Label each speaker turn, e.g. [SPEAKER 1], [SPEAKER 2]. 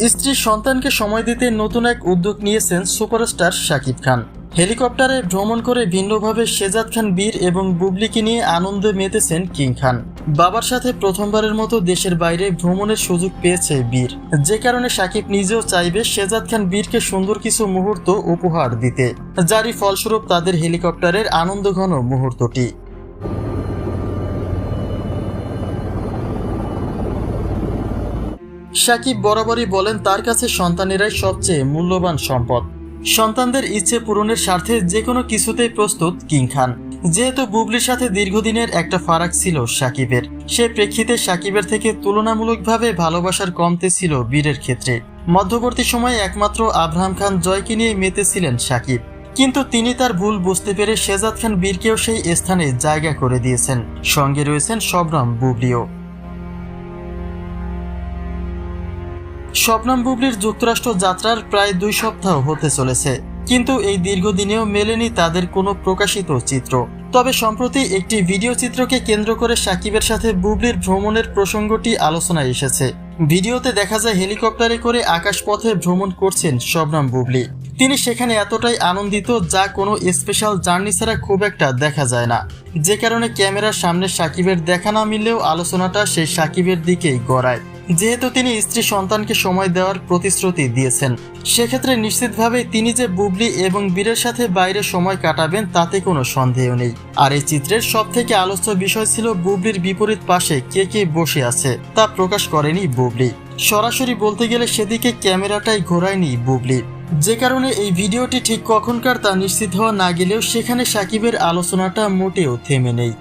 [SPEAKER 1] স্ত্রীর সন্তানকে সময় দিতে নতুন এক উদ্যোগ নিয়েছেন সুপারস্টার শাকিব খান। হেলিকপ্টারে ভ্রমণ করে ভিন্নভাবে শেজাদ খান বীর এবং বুবলিকে নিয়ে আনন্দে মেতেছেন কিং খান। বাবার সাথে প্রথমবারের মতো দেশের বাইরে ভ্রমণের সুযোগ পেয়েছে বীর। যে কারণে শাকিব নিজেও চাইবে শেজাদ খান বীরকে সুন্দর কিছু মুহূর্ত উপহার দিতে। যারই ফলস্বরূপ তাদের হেলিকপ্টারের আনন্দঘন মুহূর্তটি। সাকিব বরাবরই বলেন, তার কাছে সন্তানেরাই সবচেয়ে মূল্যবান সম্পদ। সন্তানদের ইচ্ছে পূরণের স্বার্থে যে কোনো কিছুতেই প্রস্তুত কিং খান। যেহেতু বুবলির সাথে দীর্ঘদিনের একটা ফারাক ছিল সাকিবের সে প্রেক্ষিতে সাকিবের থেকে তুলনামূলকভাবে ভালোবাসার কমতে ছিল বীরের ক্ষেত্রে। মধ্যবর্তী সময়ে একমাত্র আব্রাহাম খান জয়কে নিয়ে মেতেছিলেন সাকিব। কিন্তু তিনি তার ভুল বুঝতে পেরে শেজাদ খান বীরকেও সেই স্থানে জায়গা করে দিয়েছেন। সঙ্গে রয়েছেন শবনম বুবলিও। শবনম বুবলির যুক্তরাষ্ট্র যাত্রার প্রায় দুই সপ্তাহ হতে চলেছে। কিন্তু এই দীর্ঘদিনেও মেলেনি তাদের কোনো প্রকাশিত চিত্র। তবে সম্প্রতি একটি ভিডিও চিত্রকে কেন্দ্র করে সাকিবের সাথে বুবলির ভ্রমণের প্রসঙ্গটি আলোচনায় এসেছে। ভিডিওতে দেখা যায় হেলিকপ্টারে করে আকাশপথে ভ্রমণ করছেন শবনম বুবলি। তিনি সেখানে এতটাই আনন্দিত যা কোনো স্পেশাল জার্নি ছাড়া খুব একটা দেখা যায় না। যে কারণে ক্যামেরার সামনে সাকিবের দেখা না মিললেও আলোচনাটা সেই সাকিবের দিকেই গড়ায়। যেহেতু তিনি স্ত্রী সন্তানকে সময় দেওয়ার প্রতিশ্রুতি দিয়েছেন, সেক্ষেত্রে নিশ্চিতভাবে তিনি যে বুবলি এবং বীরের সাথে বাইরে সময় কাটাবেন তাতে কোনো সন্দেহ নেই। আর এই চিত্রের সব থেকে আলোচ্য বিষয় ছিল বুবলির বিপরীত পাশে কে কে বসে আছে, তা প্রকাশ করেনি বুবলি। সরাসরি বলতে গেলে সেদিকে ক্যামেরাটাই ঘোরায়নি বুবলি। যে কারণে এই ভিডিওটি ঠিক কখনকার তা নিশ্চিত হওয়া না গেলেও সেখানে সাকিবের আলোচনাটা মোটেও থেমে নেই।